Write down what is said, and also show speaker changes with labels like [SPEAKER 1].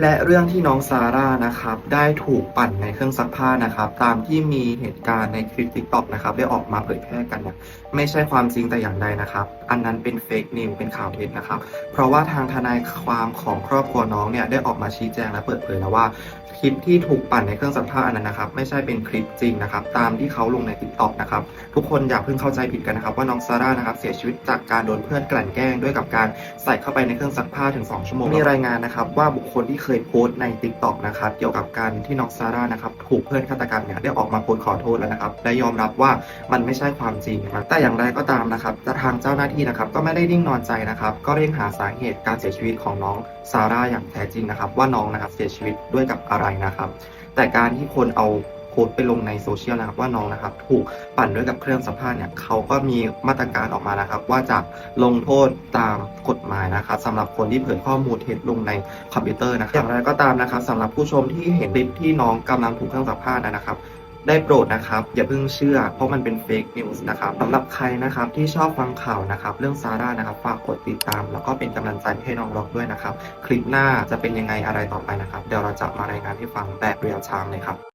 [SPEAKER 1] และเรื่องที่น้องซาร่านะครับได้ถูกปั่นในเครื่องซักผ้านะครับ ตามที่มีเหตุการณ์ในคลิปทิกตอกนะครับได้ออกมาเผยแพร่กันเนี่ยไม่ใช่ความจริงแต่อย่างใดนะครับ อันนั้นเป็นเฟกนิวเป็นข่าวเท็จนะครับ เพราะว่าทางทนายความของครอบครัวน้องเนี่ยได้ออกมาชี้แจงและเปิดเผยแล้วว่าคลิปที่ถูกปั่นในเครื่องซักผ้าอันนั้นนะครับ ไม่ใช่เป็นคลิปจริงนะครับ ตามที่เขาลงในทิกตอกนะครับทุกคนอย่าเพิ่งเข้าใจผิดกันนะครับ ว่าน้องซาร่านะครับเสียชีวิตจากการโดนเพื่อนกลั่นแกล้งด้วยกับการใส่เข้าไปในเครื่องซักผ้าถึง 2 ชั่วโมงมีรายงานนะครับว่าบุคคลที่เคยโพสต์ใน t ิ k t o k นะครับเกี่ยวกับการที่น้องซาร่านะครับถูกเพื่อนฆาตกรรมเนี่ยได้ออกมาโพสต์ขอโทษแล้วนะครับและยอมรับว่ามันไม่ใช่ความจริงนะแต่อย่างไรก็ตามนะครับทางเจ้าหน้าที่นะครับก็ไม่ได้นิ่งนอนใจนะครับก็เร่งหาสาเหตุการเสียชีวิตของน้องซาร่าอย่างแท้จริงนะครับว่าน้องนะครับเสียชีวิตด้วยกับอะไรนะครับแต่การที่คนเอา โพสต์ไปลงในโซเชียลนะครับว่าน้องนะครับ ถูกปั่นด้วยกับเครื่องสัมภาษณ์เนี่ยเขาก็มีมาตรการออกมานะครับ ว่าจะลงโทษตามกฎหมายนะครับสำหรับคนที่เผยข้อมูลเท็จลงในคอมพิวเตอร์นะครับอย่างไรก็ตามนะครับสำหรับผู้ชมที่เห็นคลิปที่น้องกำลังถูกเครื่องสัมภาษณ์นะครับได้โปรดนะครับ อย่าเพิ่งเชื่อ เพราะมันเป็นเฟกนิวส์นะครับสำหรับใครนะครับที่ชอบฟังข่าวนะครับ เรื่องซาร่านะครับ ฝากกดติดตาม แล้วก็เป็นกำลังใจให้น้องร็อกด้วยนะครับ คลิปหน้าจะเป็นยังไงอะไรต่อไปนะครับ เดี๋ยวเราจะมารายงานให้ฟังแบบเรียลไทม์เลยครับ